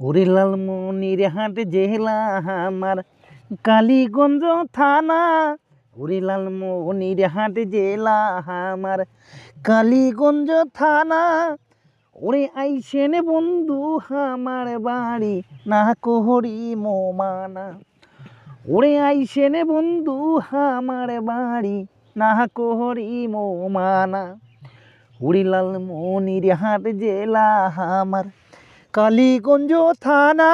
ওরে লালমনির হাট জেলা আমার, কালীগঞ্জ থানা। ওরে লালমনির হাট জেলা আমার, কালীগঞ্জ থানা। ওরে আইসেন বন্ধু আমার বাড়ি, না কোহরি মোমানা। ওরে আইসেন বন্ধু আমার বাড়ি, না কোহরি মোমানা। ওরে লালমনির হাট জেলা আমার কালীগঞ্জ থানা।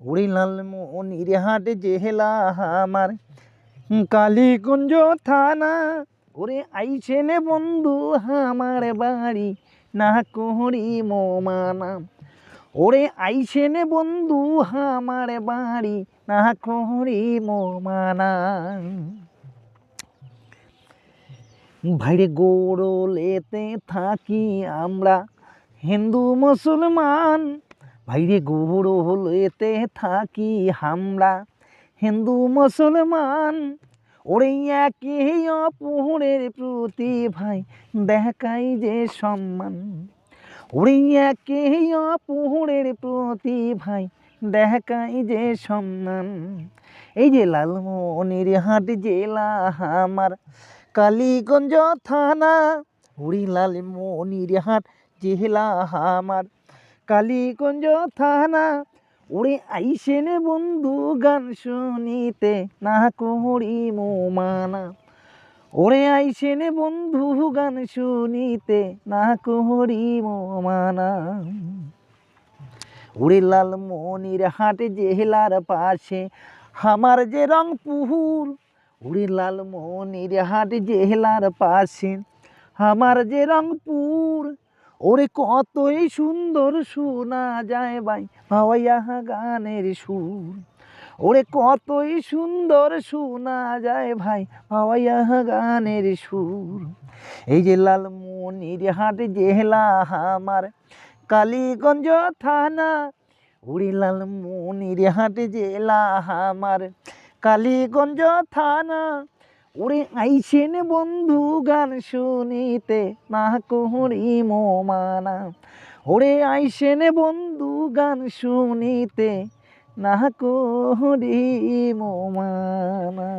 উড়িলাল মনির হাট জেহেলা আমার। কালীগঞ্জ থানা। ওরে আইসেন বন্ধু আমার বাড়ি, না কোহরি মোমানা। ওরে আইসেন বন্ধু আমার বাড়ি, না কোহরি মোমানা। ভাইরে গোড়লেতে থাকি আমরা। হিন্দু মুসলমান, ভাইরে গোড়লেতে থাকি আমরা হিন্দু মুসলমান, ওরে একে অপরের প্রতি ভাই দেখাই যে সম্মান। ওরে একে অপরের প্রতি ভাই দেখাই যে সম্মান। এই যে লালমনির হাট জেলা আমার, কালীগঞ্জ থানা উড়ি লালমনির হাট জেলা আমার। কালীগঞ্জ থানা ওরে আইসেন বন্ধু গান শুনিতে, না কোহরি মোমানা। ওরে আইসেন বন্ধু গান শুনিতে, না কোহরি মোমানা। ওরে লাল মনির হাট জেলার পাশে আমার যে রংপুর ওরে লাল মনির হাট জেলার পাশে আমার যে রং রংপুর ওরে কতই সুন্দর শোনা যায় ভাই ভাওয়াইয়া গানের সুর। ওরে কতই সুন্দর শোনা যায় ভাই ভাওয়াইয়া গানের সুর। এই যে লালমনির হাট জেলা আমার কালীগঞ্জ থানা, উড়ি লালমনির হাট জেলা আমার কালীগঞ্জ থানা। ওরে আইসেন বন্ধু গান শুনিতে, না কোহরি মোমানা। ওরে আইছেন বন্ধু গান শুনিতে, না কুহরি মোমানা।